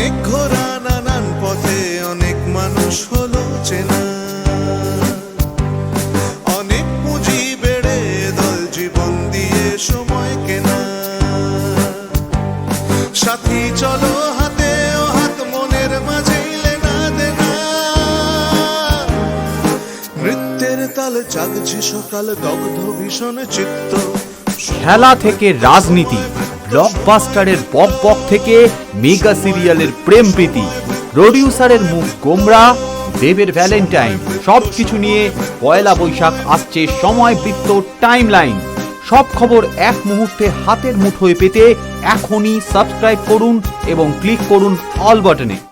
অনেক ঘোরা নানান পথে, অনেক মানুষ হলো চেনা। অনেক পুঁজি বেড়ে দল জীবন দিয়ে সময় কেনা। সাথী চলো হাতে, ও মনের মাঝে লেনা দেনা। নৃত্যের তালে জাগছে দগ্ধ ভীষণ চিত্ত। খেলা থেকে রাজনীতি। ব্লকবাস্টারের বক বক থেকে মেগা সিরিয়ালের প্রেম প্রীতি প্রডিউসারের মুখ গোমরা, দেবের ভ্যালেন্টাইন সব কিছু নিয়ে পয়লা বৈশাখ আসছে সময় বৃত্ত টাইম লাইন সব খবর এক মুহূর্তে হাতের মুঠোয় পেতে এখনই সাবস্ক্রাইব করুন এবং ক্লিক করুন অল বাটনে